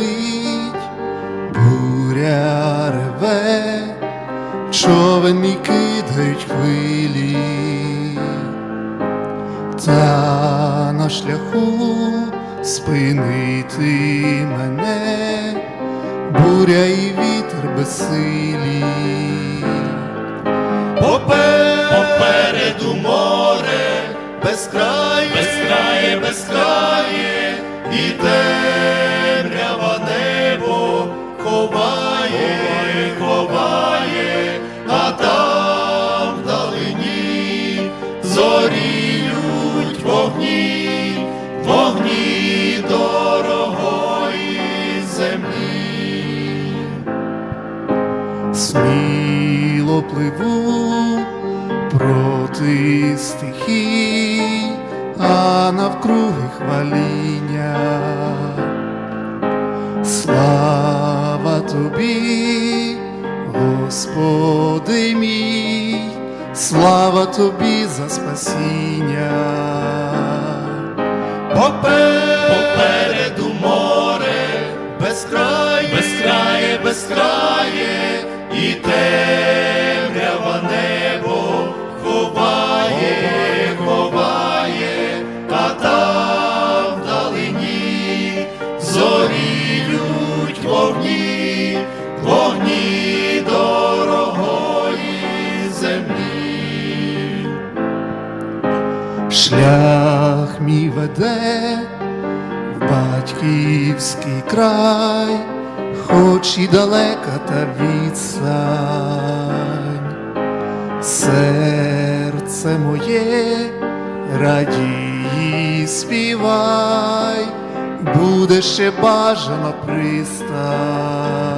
летить, буря реве, човен мій кидають хвилі, та на шляху спинити мене, буря і вітер безсилі. Попереду море, безкрає, безкрає, безкрає, і темрява небо ховає, ховає, а там вдалині зоріють вогні, вогні дорогої землі. Сміло пливу проти стихій, а навкруги хваління. Слава тобі, Господи мій, слава тобі за спасіння. Попереду море, безкрає, безкрає, безкрає, і Шлях мій веде в батьківський край, хоч і далека та відстань. Серце моє радій, співай, буде ще бажана пристань.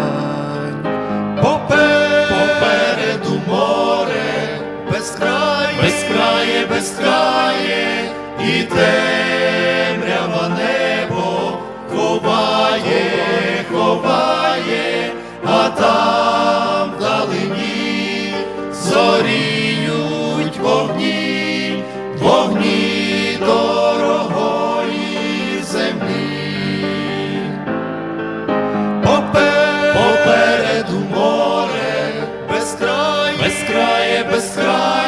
І темрява небо ховає, ховає, а там вдалині зоріють вогні, вогні дорогої землі. Попе- Попереду море, безкрає, безкрає, безкрає,